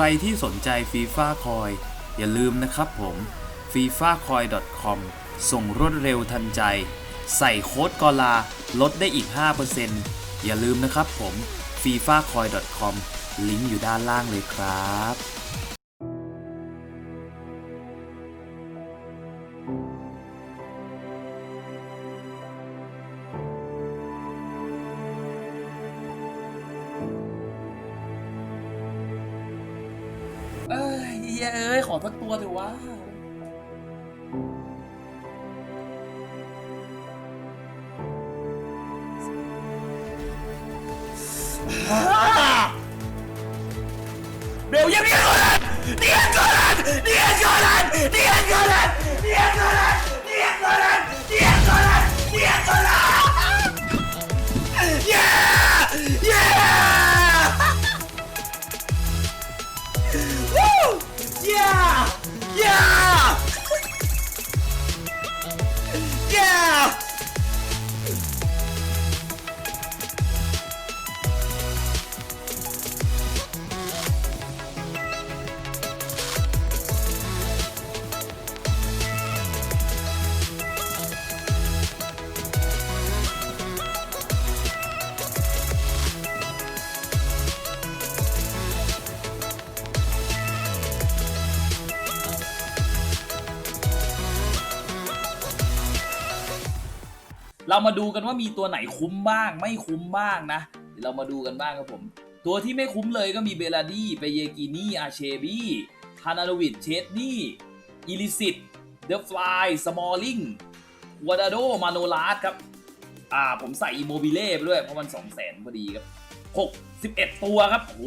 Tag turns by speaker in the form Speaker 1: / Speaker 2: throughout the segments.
Speaker 1: รที่สนใจฟีฟ่าคอยอย่าลืมนะครับผม f i f a c o i com ส่งรวดเร็วทันใจ ใส่โค้ดกอลาลดได้อีก 5%อย่าลืมนะครับผม f i f a c o i com ลิงก์อยู่ด้านล่างเลยครับ
Speaker 2: What do I? ดูกันว่ามีตัวไหนคุ้มบ้าง ไม่คุ้มบ้างนะเรามาดูกันบ้างครับผม ตัวที่ไม่คุ้มเลยก็มีเบลาดี้เปเยกินี่อาเชบี้ฮานาโดวิดเชดนี่อิลิซิตเดอะฟลายสมอลลิงวาดาโดมาโนลาสครับ อ่า ผมใส่อิโมบิเล่ไปด้วย เพราะมัน2 0 0แสนพอดีครับ6 11ตัวครับ โอ้โห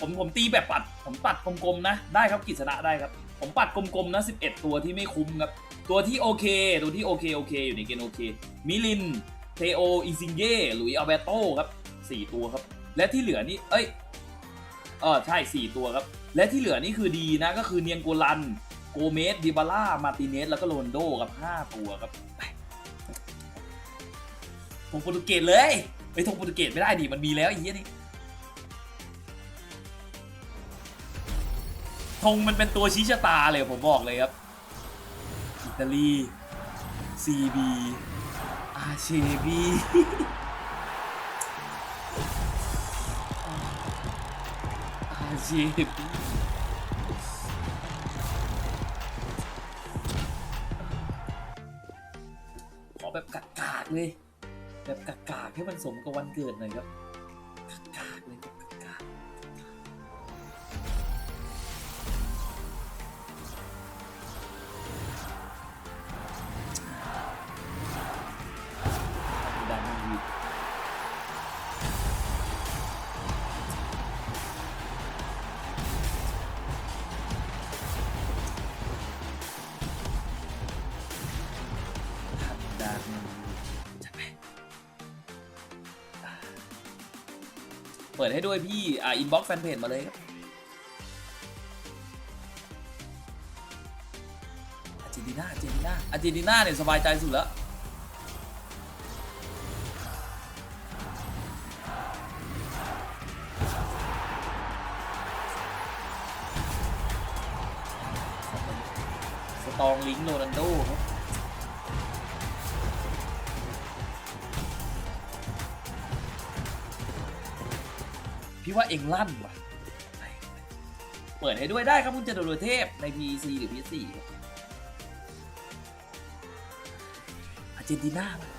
Speaker 2: ผมผมตีแบบปัด ผมปัดกลมๆนะ ได้ครับกิจสนะได้ครับ ผมปัดกลมๆนะ11ตัวที่ไม่คุ้มครับ ตัวที่โอเค ตัวที่โอเคโอเค อยู่ในเกณฑ์โอเค มิลิน เทโอ อิซิงเย่หลุยส์อัลเบโต้ครับ 4 ตัวครับ และที่เหลือนี่ เอ้ย เออใช่ 4 ตัวครับ และที่เหลือนี่คือดีนะ ก็คือเนียนโกลัน โกเมส ดิบาร่า มาร์ติเนส แล้วก็โรนโดครับ 5 ตัวครับไปธงโปรตุเกสเลยไอ้ยธงโปรตุเกสไม่ได้ดิ มันมีแล้วไอ้เหี้ยนี่ธงมันเป็นตัวชี้ชะตาเลยผมบอกเลยครับ ตาลี CB RCB อาเชีบีขอแบบกากๆเลย แบบกากๆให้มันสมกับวันเกิดหน่อยครับ อ่าอินบ็อกซ์แฟนเพจมาเลยครับอาร์เจนตินาอาร์เจนตินาอาร์เจนตินาเนี่ยสบายใจสุดแล้วสตองลิงโรนัลโดครับ ว่าเองลั่นว่ะ เปิดให้ด้วยได้ครับคุณจตุรเทพใน PC หรือ PC ครับอาร์เจนตินาว่ะ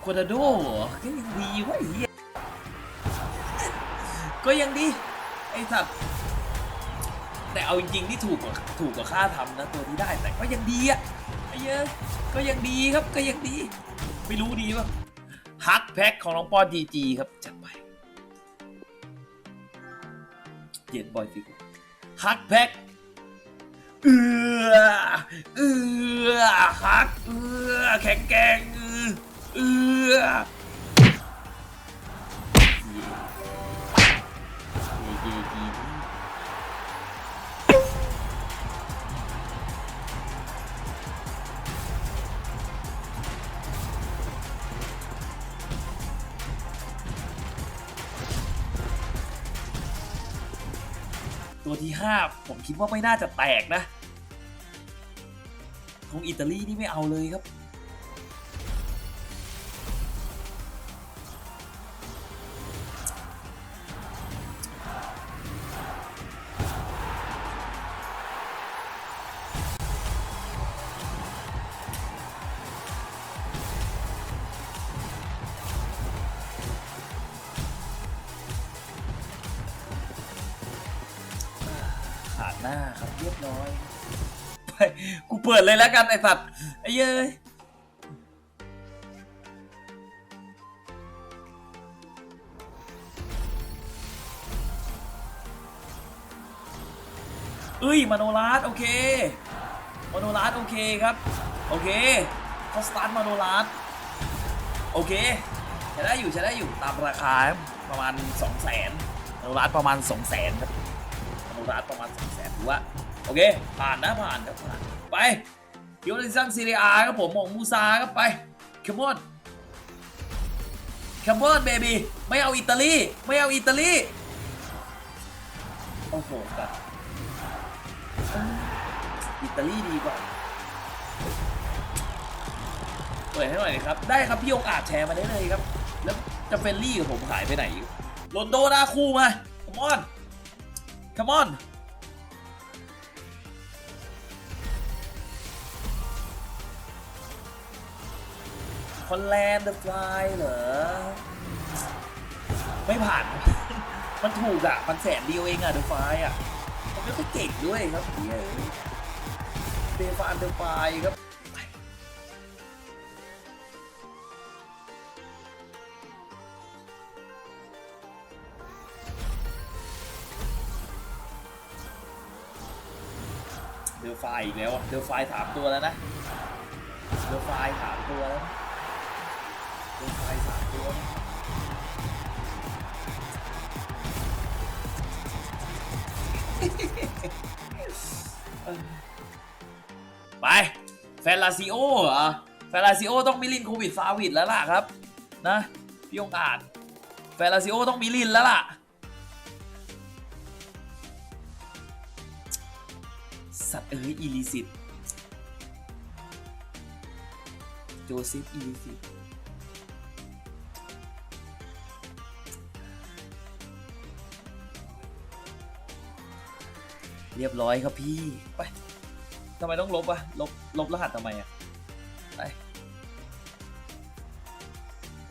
Speaker 2: โคนาโดเหรอก็ยังดีวะไอ้เหี้ยก็ยังดี ไอ้สัตว์แต่เอาจริงๆที่ถูกกว่าถูกกว่าค่าทำนะตัวที่ได้แต่ก็ยังดีอะไอ้เหี้ยอะก็ยังดีครับก็ยังดี ไม่รู้ดีป่ะฮักแพ็คของน้องปอนจีจีครับ จัดไปเย็นบอยฟิกฮักแพ็คเอือเอือฮักเอือแข็งแกร่งเอือเอือ ตัวที่ห้าผมคิดว่าไม่น่าจะแตกนะของอิตาลีนี่ไม่เอาเลยครับ เรียบร้อยไปกูเปิดเลยแล้วกันไอสัตว์ไอ้เย้ยเอ้ยมาโนลาสโอเคมาโนลาสโอเคครับ โอเคเขาสตาร์ทมาโนลาสโอเคใช้ได้อยู่ใช้ได้อยู่ตามราคาประมาณ 2 0 0 0 0นมาโนลาสประมาณ 2 0 0 0 0นครับอนุรัตประมาณ2แสนถือว่า อเคผ่านนะผ่านครับผ่านไปยูนิซังซีเรียครับผมของมูซาครับไปคัมอนคัมอนเบบี้ไม่เอาอิตาลีไม่เอาอิตาลีโอ้โหแต่อิตาลีดีกว่าเปิดให้หน่อยนะครับ ได้ครับพี่องอาจแชร์มาได้เลยครับ แล้วจะเฟรนลี่กับผมหายไปไหนโรนโดนาคูมาคัมอน Come on คอน แลนด์เดอะฟลายเหรอ ไม่ผ่าน มันถูกอะ มันแสนเดียวเองอะเดอะฟลายอะ มันไม่ค่อยเก่งด้วยครับเฮ้ยเดฟานเดอะฟลายครับเดอะไฟอีกแล้วอะเดอะไฟถามตัวแล้วนะเดอะไฟถามตัวแล้ว ไฟถามตัวนะเออไป แฟนลาซิโอเหรอ แฟนลาซิโอต้องมิลินโควิดซาวิดแล้วล่ะครับ นะ พี่ยงอาจแฟนลาซิโอต้องมิลินแล้วล่ะ สัตว์เอ้ยอีลิสิตโจเซฟอีลิสิต เรียบร้อยครับพี่ ไปทำไมต้องลบอะลบลบรหัสทำไมอะไป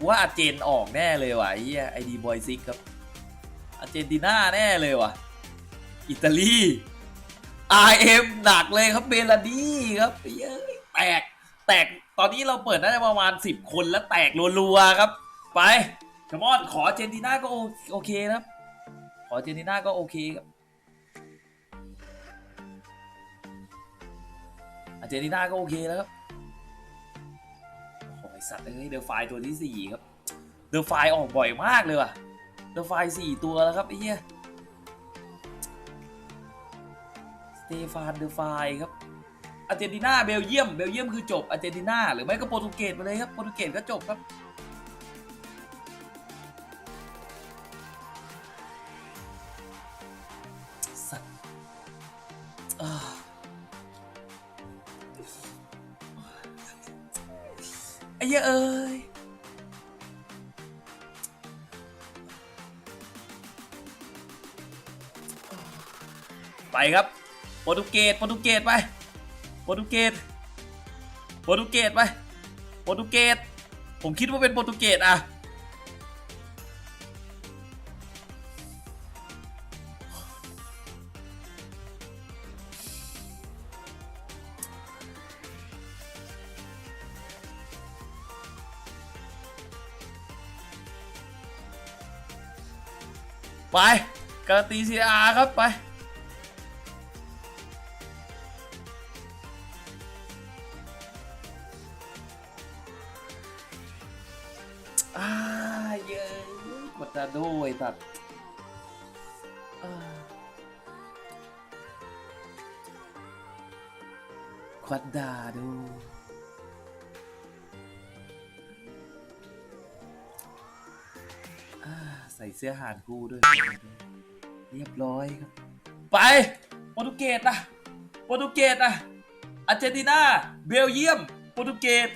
Speaker 2: ว่าอาเจนออกแน่เลยว่ะไอ้ไอดีบอยซิกครับอาเจนติน่าแน่เลยว่ะ อิตาลี RM หนักเลยครับเบลาดี้ครับเย้แตกแตกตอนนี้เราเปิดได้ประมาณ 10 คนแล้วแตกรัวๆครับ ไปคมอนขอเจนติน่าก็โอเคครับ ขอเจนติน่าก็โอเคครับ เจนตินาก็โอเคแล้วครับโอ้ยสัตว์เอ้ยเดอะไฟตัวที่4ครับ เดอะไฟออกบ่อยมากเลยว่ะ เดอะไฟสี่ตัวแล้วครับไอ้เหี้ยสเตฟานเดอไฟครับอาร์เจนตินาเบลเยียมเบลเยียมคือจบอาร์เจนตินาหรือไม่ก็โปรตุเกสไปเลยครับโปรตุเกสก็จบครับสัตว์ ไอ้เหี้ยเอ้ยไปครับโปรตุเกสโปรตุเกสไปโปรตุเกสโปรตุเกสไปโปรตุเกสผมคิดว่าเป็นโปรตุเกสอะ ไปการตีซีอาร์ครับไปอาเยอะกดดันด้วยสัตว์ควัดดาดู ใส่เสื้อหานคู่ด้วย เรียบร้อยครับ ไปโปรตุเกสนะโปรตุเกสนะอาร์เจนตินาเบลเยียมโปรตุเกส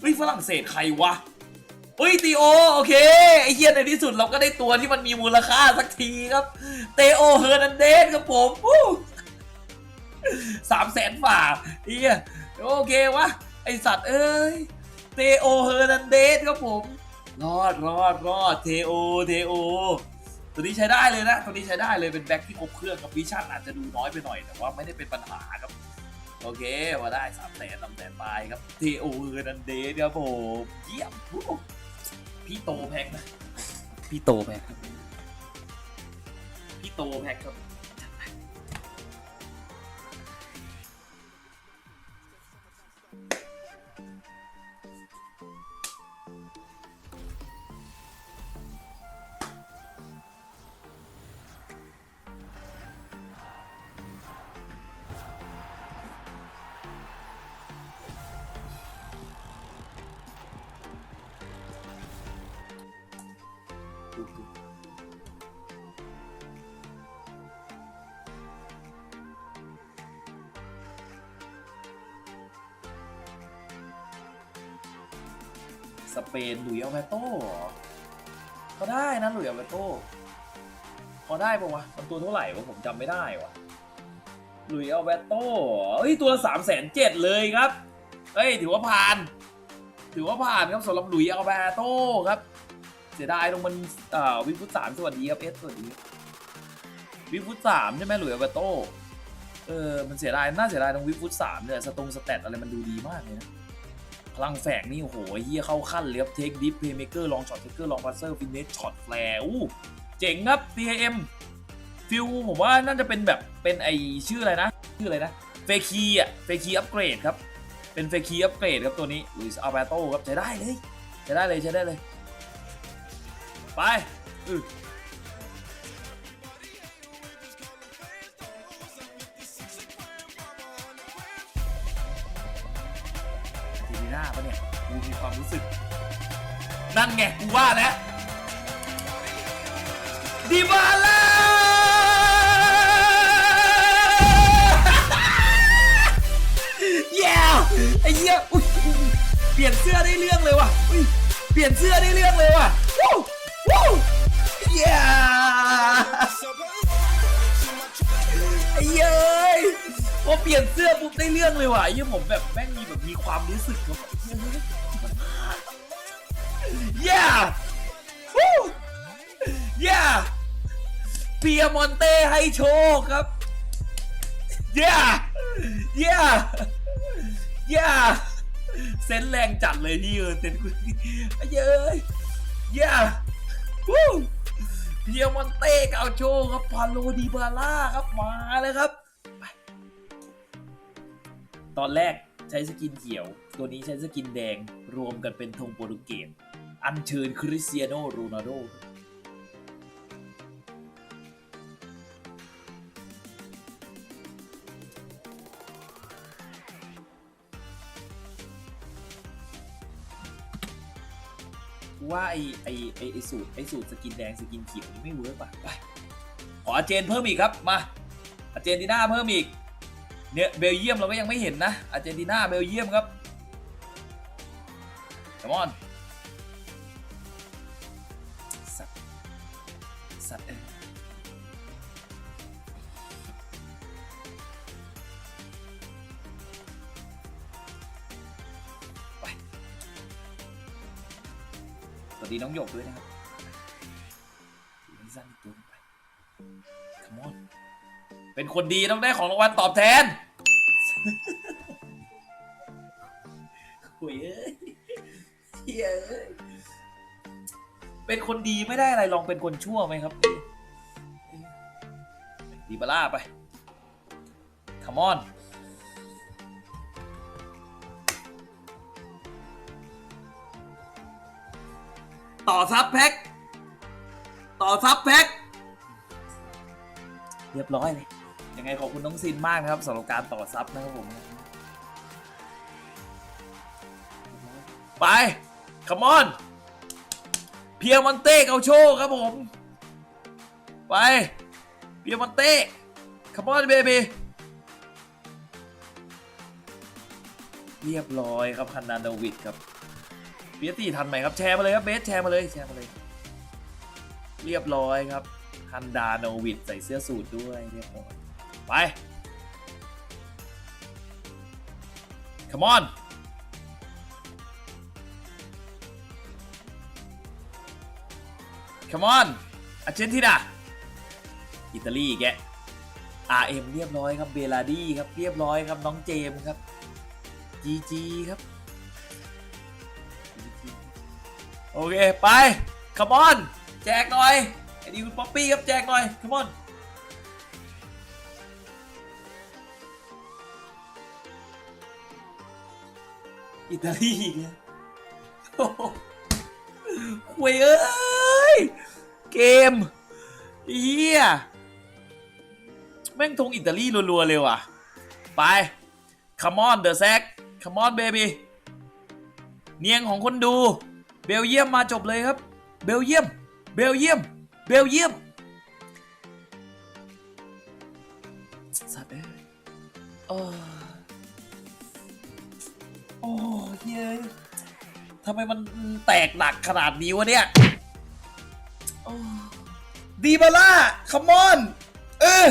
Speaker 2: เฮ้ยฝรั่งเศสใครวะเฮ้ยตีโอโอเคไอ้เฮียในที่สุดเราก็ได้ตัวที่มันมีมูลค่าสักทีครับ เตโอเฮอร์นันเดสครับผมสามแสนฝ่าเฮียโอเควะ ไอสัตว์เอ้ยเตโอเฮอร์นันเดสครับผม รอดรอดรอดเทโอเทโอ ตัวนี้ใช้ได้เลยนะ ตัวนี้ใช้ได้เลยเป็นแบ็คที่ครบเครื่องกับวิชั่นอาจจะดูน้อยไปหน่อย แต่ว่าไม่ได้เป็นปัญหาครับ โอเคมาได้สามแสนสามแสนไปครับเทโอเฮอร์นันเดสครับผมเยี่ยมโอ้โหพี่โตแพ็กนะพี่โตแพ็กครับพี่โตแพ็กครับ สเปนหลุยส์อัลเบโต้เหรอก็ได้นะหลุยส์อัลเบโต้พอได้ปะวะมันตัวเท่าไหร่วะผมจำไม่ได้วะหลุยส์อัลเบโต้เฮ้ยตัวสามแสนเจ็ดเลยครับเฮ้ยถือว่าผ่าน ถือว่าผ่านครับสำหรับหลุยส์อัลเบโต้ครับ เสียดายตรงมันอ่าวิฟุตสามสวัสดีครับเอสสวัสดีวิฟุตสามใช่ไหมหลุยส์อัลเบโต้เออ มันเสียดาย น่าเสียดายตรงวิฟุตสามเนี่ย สตรงสแตทอะไรมันดูดีมากเลยนะ ลังแฝงนี่โอ้โหเฮียเข้าขั้นเลยบเทคดิฟเพย์เมเกอร์ลองช็อตเทคเกอร์ลองพาสเซอร์ฟินเนสช็อตแฟร์อู้เจ๋งครับ TM ฟิลผมว่าน่าจะเป็นแบบเป็นไอชื่ออะไรนะ ชื่ออะไรนะเฟคีอะเฟคีอัปเกรดครับ เป็นเฟคีอัปเกรดครับตัวนี้ลุยส์อัลเบโตครับใช้ได้เลยใช้ได้เลยใช้ได้เลย ไปอือ รู้สึก นั่นไงกูว่าแล้วดิบาล่าเย้ไอ้เหี้ยอุ๊ยเปลี่ยนเสื้อได้เรื่องเลยว่ะอุ๊ยเปลี่ยนเสื้อได้เรื่องเลยว่ะวู้วู้เย้ไอ้เยเอ้ยพอเปลี่ยนเสื้อปุ๊บได้เรื่องเลยว่ะไอ้เหี้ยผมแบบแม่งมีแบบมีความรู้สึกกับ อ้เหี้ยเฮ้ยเย้วู้เย้เปียมอนเต้ให้โชคครับเย้เย้เย้เซนส์แรงจัดเลยพี่เออเซนส์คุณเย้ยเย้วู้เพียมอนเต้เกาโชครับพาโลดีบาร่าครับมาเลยครับตอนแรกใช้สกินเขียว ตัวนี้ใช้สกินแดงรวมกันเป็นธงโปรตุเกส อัญเชิญคริสเตียโนโรนัลโดว่าไอไอไอไอสูตรไอสูตรสกินแดงสกินเขียวนี่ไม่เวิร์กป่ะไปขออาเจนเพิ่มอีกครับมาอาเจนติน่าเพิ่มอีกเนี่ยเบลเยียมเราก็ยังไม่เห็นนะอาเจนติน่าเบลเยียมครับ come on สัตว์เอ้ยไปสวัสดีน้องหยกด้วยนะครับถือให้สั้นอีกตัวไป come on เป็นคนดีต้องได้ของรางวัลตอบแทน เป็นคนดีไม่ได้อะไรลองเป็นคนชั่วไหมครับ ดีบาร่าไป come on ต่อซับแพ็คต่อซับแพ็คเรียบร้อยเลย ยังไงขอบคุณน้องซินมากนะครับสำหรับการต่อซับนะครับผม ไป come on เพียร์มอนเต้เกาโชครับผม ไป เพียร์มอนเต้คัมอนเบบีเรียบร้อยครับฮันนาโดวิดครับเบียตีทันไหมครับแชร์มาเลยครับเบสแชร์มาเลยแชร์มาเลย เรียบร้อยครับฮันดาโนวิดใส่เสื้อสูทด้วยเรียบร้อยไป come on come on อาร์เจนตินาอิตาลีแก RM เรียบร้อยครับเบลาดี้ครับเรียบร้อยครับน้องเจมครับ GG ครับ โอเค ไป come on แจกหน่อยไอ้ดีคุณป๊อปปี้ครับ แจกหน่อย come on อิตาลีอีกแล้วโอ้โหคุยเอ้ เกมเฮียแม่งทงอิตาลีรัวๆเลยว่ะ ไป come on the sack come on baby เนียงของคนดู เบลเยียมมาจบเลยครับ เบลเยียม เบลเยียม เบลเยียมสัตว์เอ้ยโอ้โอ้เฮ้ยทำไมมันแตกหนักขนาดนี้วะเนี่ย ดีบาร่าคัมอน เออ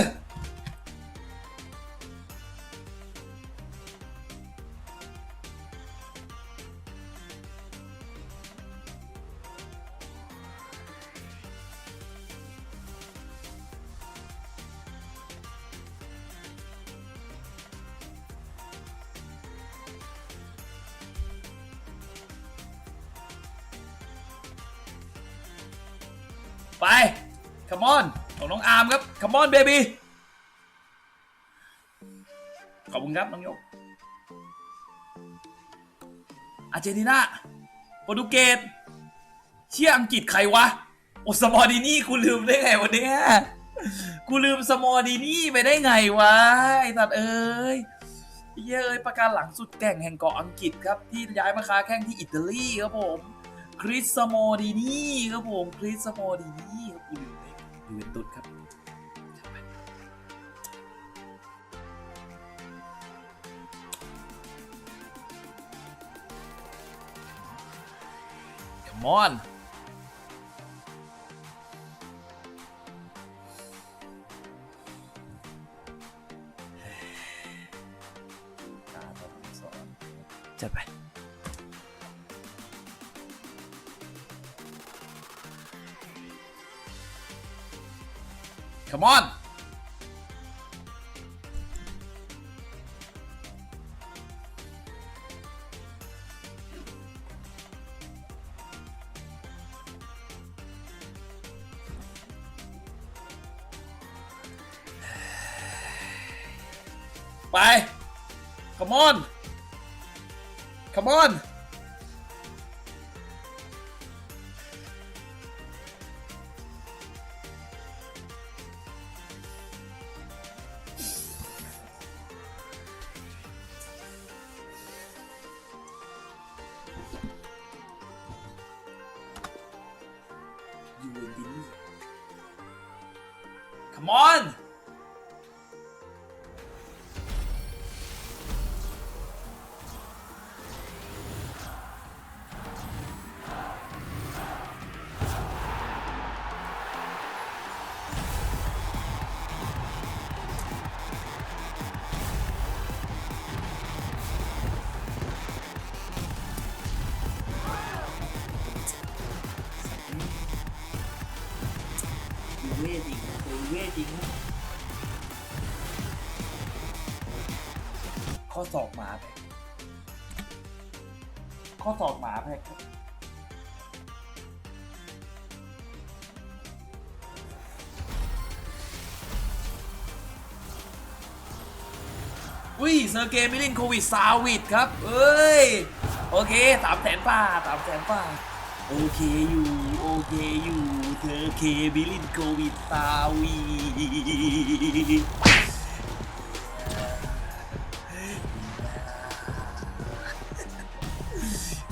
Speaker 2: มอนของน้องอาร์มครับคัมอนเบบี้ขอบคุณครับน้องยกอาร์เจนตินาโปรตุเกสเชี่ยอังกฤษใครวะโอสมอร์ดินี่กูลืมได้ไงวันนี้กูลืมสมอร์ดินี่ไปได้ไงวะไอ้ตัดเอ้ยเย้ยประการหลังสุดแก่งแห่งเกาะอังกฤษครับ ที่ย้ายมาค้าแข่งที่อิตาลีครับผม คริสสโมอดินี่ครับผม คริสสโมอดินี่ Come on จัดไป Come on ไป Come on Come on จริง ข้อศอกหมาแพกข้อศอกหมาแพกครับอุ้ยเซอร์เกย์มิลินโควิดซาวิดครับ เอ้ย โอเคสามแสนป้าสามแสนป้าโอเคอยู่ โอเคอยู่ เธอเคบิลินโควิดซาวี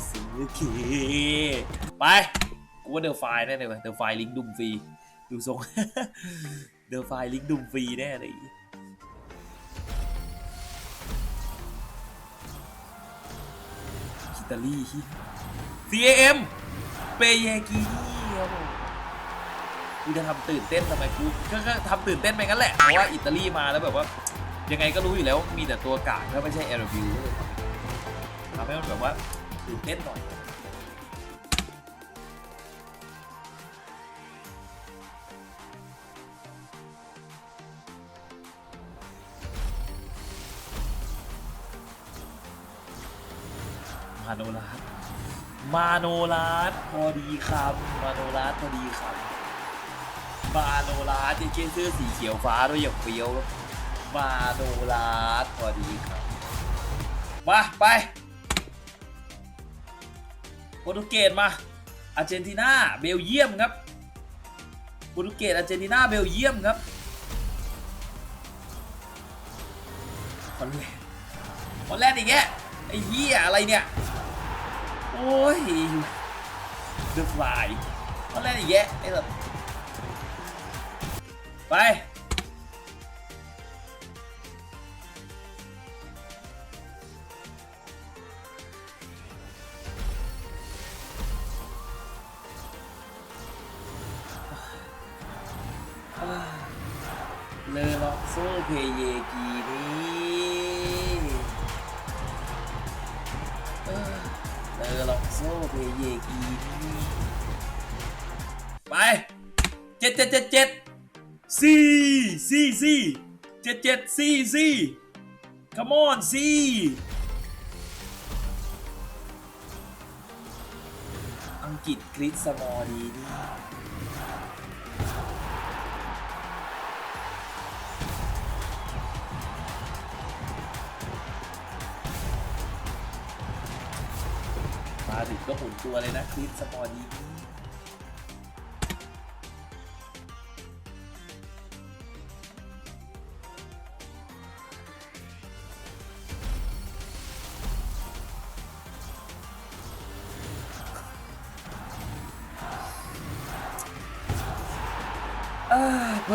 Speaker 2: เสือเค ไป กูว่าเดลไฟแน่เลยว่ะเดลไฟลิงดุมฟรี ดูทรง เดลไฟลิงดุมฟรีแน่เลยอิตาลี CAM เปเยกีนี่ครับผม กูจะทำตื่นเต้นทำไมกูก็ก็ทำตื่นเต้นไปงั้นแหละ เพราะว่าอิตาลีมาแล้วแบบว่า ยังไงก็รู้อยู่แล้วมีแต่ตัวกากถ้าไม่ใช่เอร์บิวทำให้มันแบบว่าตื่นเต้นหน่อยมาโนรัสมาโนรัสพอดีคำมาโนรัสพอดีคำ มาโนรัสที่เกนเสื้อสีเขียวฟ้าด้วยอย่างเฟี้ยวมาโนรัสพอดีครับ มาไปโปรตุเกสมาอาร์เจนตินาเบลเยียมครับโปรตุเกสอาร์เจนตินาเบลเยียมครับคอนแลนด์คอนแลนด์อีกแกไอ้เหี้ยอะไรเนี่ย โอ้ยเดอะฟลายคอนแลนด์อีกแกไอ้แบบ ไป เลอล็อกโซเพเยกีนี่เลอล็อกโซเพเยกีนี่ไปเจ็ดเจ็ดเจ็ดเจ็ด สี่สี่สี่เจ็ดเจ็ดสี่สี่ come on สี่อังกฤษคริสสมอลดีนี่มาถึงก็หมุนตัวเลยนะคลิปสปอร์ดี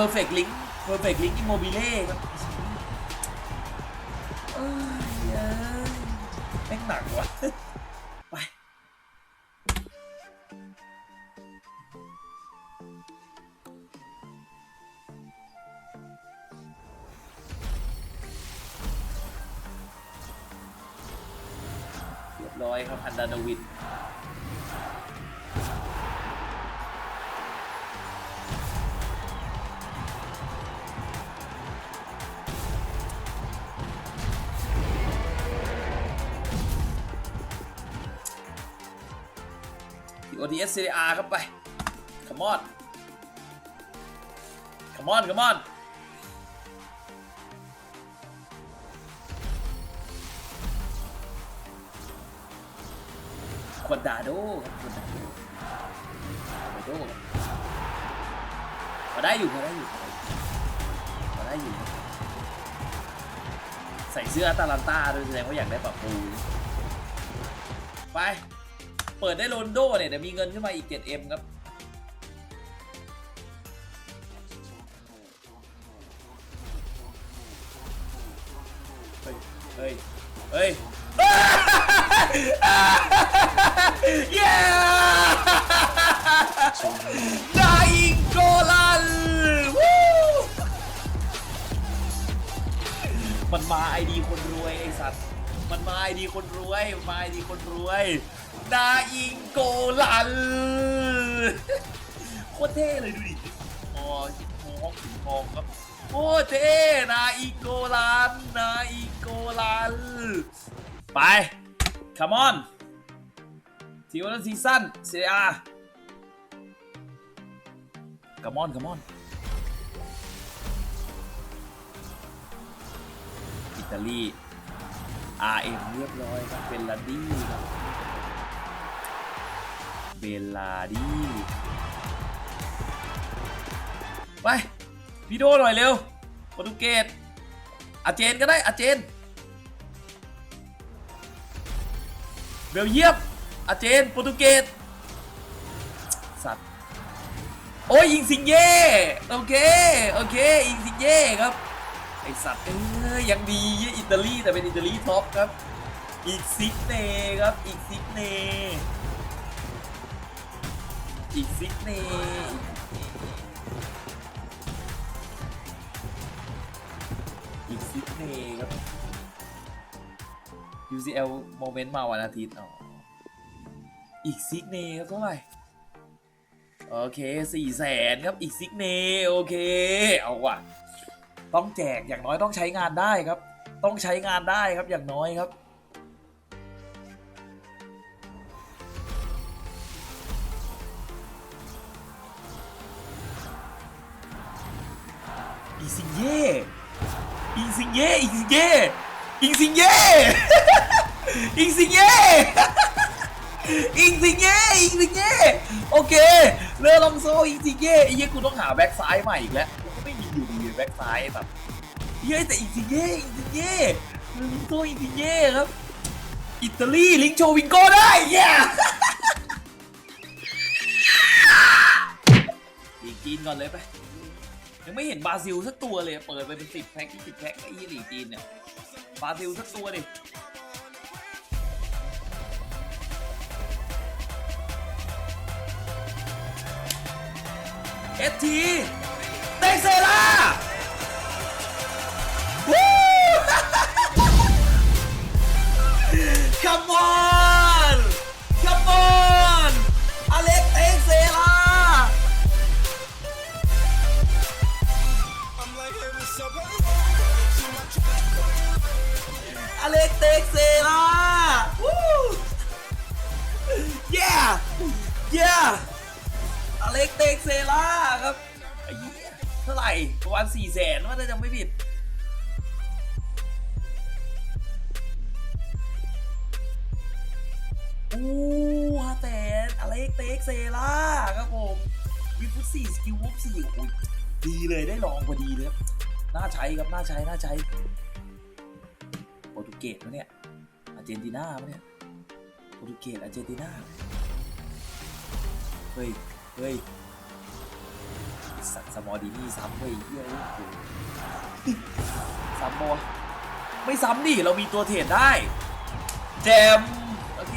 Speaker 2: อร์เฟกต์ลิงเพอร์เฟกต์ลิงอิโมบิเล่ครับเอ้ยเย้ยแม่งหนักว่ะไปเรียบร้อยครับอันดานวิน ที่ ODS Serie A ครับไป come on come on come on ควนดาโดครับควนดาโดควดาโดพอได้อยู่พอได้อยู่พอได้อยู่ ใส่เสื้ออาตาลันต้าด้วยแสดงว่าอยากได้ปรับปรุงไป เปิดได้โรนโดเนี่ยเดี๋ยวมีเงินขึ้นมาอีก 7M ครับ เฮ้ย เฮ้ย เฮ้ยเย้ไดโกลันวู้มันมาไอดีคนรวยไอสัตว์ มันมาไอดีคนรวยมาไอดีคนรวย ดาอิงโกลันโคตรเท่เลยดูดิมอมอห้องสีทองครับโคตรเท่นาอิงโกลันนาอิงโกลันไป come on ทีวันซีซั่นเซีย come on come on อิตาลี RM เรียบร้อยครับเบลลาดี้ครับ เบลาดีไปพี่โดหน่อยเร็วโปรตุเกสอาเจนก็ได้อาเจนเบลเยียมอาเจนโปรตุเกสสัตว์โอ้ยอิงซิงเย่โอเคโอเคอิงซิงเย่ครับไอสัตว์เอ้ยยังดีอิตาลีแต่เป็นอิตาลีท็อปครับอีกซิกเน่ครับอีกซิกเน่ อีกซิกเน่อีกซิกเน่ครับ UCL โมเมนต์มาวันอาทิตย์อ๋ออีกซิกเน่ครับเท่าไหร่โอเคสี่แสนครับอีกซิกเน่โอเค เอาว่ะ ต้องแจกอย่างน้อยต้องใช้งานได้ครับ ต้องใช้งานได้ครับอย่างน้อยครับ อีซิงเย่อีซิงเย่อีซิงเย่อีซิงเย่อีซิงเย่อีซิงเย่โอเคเรือลองโซอีซิงเย่ไอ้เหี้ยกูต้องหาแบ็กซ้ายใหม่อีกแล้วกูไม่มีอยู่ดีแบ็กซ้ายแบบเฮ้ยแต่อีซิงเย่อีซิงเย่เรือลองโซอีซิงเย่ครับอิตาลีลิงโชวิงโกได้เย้ลีกจีนก่อนเลยไป ยังไม่เห็นบราซิลสักตัวเลย เปิดไปเป็นสิบแพ็คยี่สิบแพ็คไอ้ยี่ลีจีนเนี่ยบราซิลสักตัวดิเอฟทีเตเซล่าวู้ Come on อเล็กเต็กเซล่า Woo Yeah Yeah อเล็กเต็กเซล่าครับอ้เหี้เท่าไหร่ประมาณสี่แสนว่าถ้าจำไม่ผิดอู้ฮาแต่อเล็กเต็กเซล่าครับผมวิฟุตสี่สกิลวุบสี่ดีเลยได้ลองพอดีเลยครับน่าใช้ครับน่าใช้น่าใช้ โปรตุเกสมะเนี่ยอาร์เจนตินามะเนี่ยโปรตุเกสอาร์เจนตินาเฮ้ยเฮ้ยสัตว์สมอดีนี่ซ้ำเว้ยเฮียโอ้โหซ้ำปะไม่ซ้ำดิเรามีตัวเทรดได้แจมโอเค